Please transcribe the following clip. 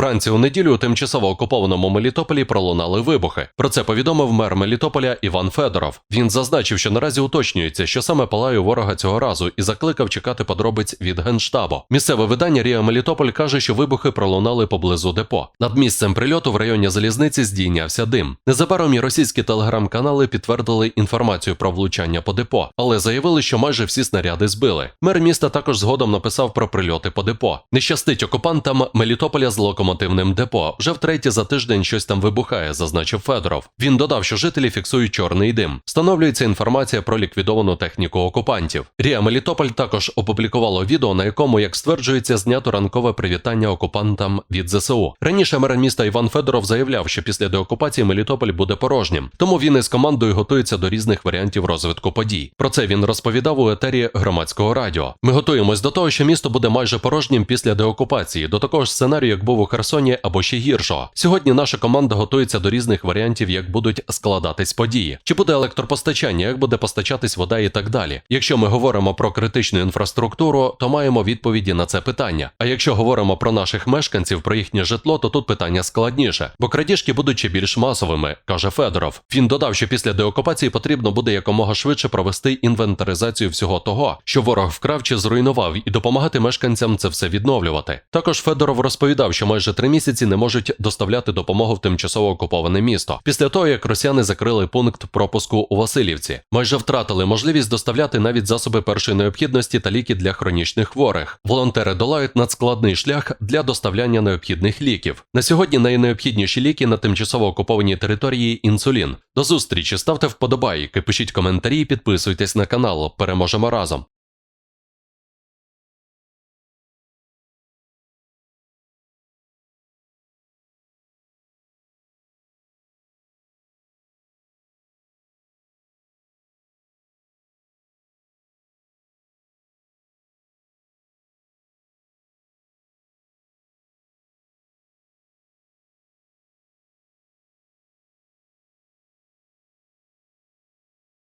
Вранці у неділю у тимчасово окупованому Мелітополі пролунали вибухи. Про це повідомив мер Мелітополя Іван Федоров. Він зазначив, що наразі уточнюється, що саме палає ворога цього разу, і закликав чекати подробиць від генштабу. Місцеве видання Ріа Мелітополь каже, що вибухи пролунали поблизу депо. Над місцем прильоту в районі залізниці здійнявся дим. Незабаром і російські телеграм-канали підтвердили інформацію про влучання по депо, але заявили, що майже всі снаряди збили. Мер міста також згодом написав про прильоти по депо. Не щастить окупантам Мелітополя з локомотивним депо. Вже втретє за тиждень щось там вибухає, зазначив Федоров. Він додав, що жителі фіксують чорний дим. Встановлюється інформація про ліквідовану техніку окупантів. Ріа Мелітополь також опублікувало відео, на якому, як стверджується, знято ранкове привітання окупантам від ЗСУ. Раніше мер міста Іван Федоров заявляв, що після деокупації Мелітополь буде порожнім, тому він із командою готується до різних варіантів розвитку подій. Про це він розповідав у етері громадського радіо. Ми готуємось до того, що місто буде майже порожнім після деокупації, до такого ж сценарію, як був у Херсоні або ще гіршого. Сьогодні наша команда готується до різних варіантів, як будуть складатись події. Чи буде електропостачання, як буде постачатись вода і так далі. Якщо ми говоримо про критичну інфраструктуру, то маємо відповіді на це питання. А якщо говоримо про наших мешканців, про їхнє житло, то тут питання складніше, бо крадіжки будуть ще більш масовими, каже Федоров. Він додав, що після деокупації потрібно буде якомога швидше провести інвентаризацію всього того, що ворог вкрав чи зруйнував, і допомагати мешканцям це все відновлювати. Також Федоров розповідав, що майже три місяці не можуть доставляти допомогу в тимчасово окуповане місто. Після того, як росіяни закрили пункт пропуску у Васильівці, майже втратили можливість доставляти навіть засоби першої необхідності та ліки для хронічних хворих. Волонтери долають надскладний шлях для доставляння необхідних ліків. На сьогодні найнеобхідніші ліки на тимчасово окупованій території інсулін. До зустрічі ставте вподобайки, пишіть коментарі, підписуйтесь на канал. Переможемо разом.